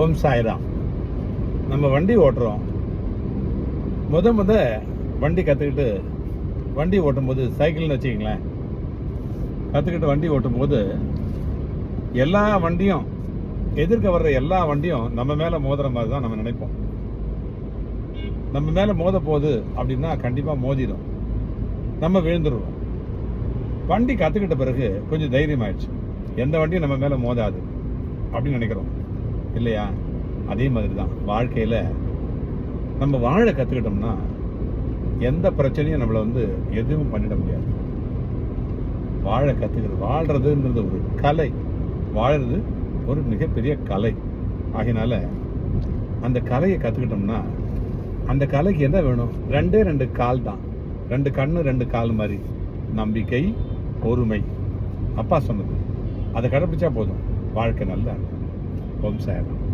ஓம் சாய்ராம். நம்ம வண்டி ஓட்டுறோம். முத முத வண்டி கற்றுக்கிட்டு வண்டி ஓட்டும்போது சைக்கிள்னு வச்சுக்கிங்களேன். கற்றுக்கிட்டு வண்டி ஓட்டும்போது எல்லா வண்டியும் எதிர்க்க வர்ற எல்லா வண்டியும் நம்ம மேலே மோதுற மாதிரி தான் நம்ம நினைப்போம். நம்ம மேலே மோத போகுது அப்படின்னா கண்டிப்பாக மோதிடும் நம்ம விழுந்துருவோம். வண்டி கற்றுக்கிட்ட பிறகு கொஞ்சம் தைரியம் ஆயிடுச்சு எந்த வண்டியும் நம்ம மேலே மோதாது அப்படின்னு நினைக்கிறோம். இல்லையா? அதே மாதிரி தான் வாழ்க்கையில் நம்ம வாழ கற்றுக்கிட்டோம்னா எந்த பிரச்சனையும் நம்மளை வந்து எதுவும் பண்ணிட முடியாது. வாழ கற்றுக்கிறது வாழ்கிறதுன்றது ஒரு கலை. வாழறது ஒரு மிகப்பெரிய கலை. ஆகினால அந்த கலையை கற்றுக்கிட்டோம்னா அந்த கலைக்கு என்ன வேணும்? ரெண்டே ரெண்டு கால் தான். ரெண்டு கண்ணு ரெண்டு கால் மாதிரி. நம்பிக்கை பொறுமை. அப்பா சொன்னது. அதை கடைப்பிடிச்சா போதும். வாழ்க்கை நல்லா இருக்கும். ஓம் சாயரம்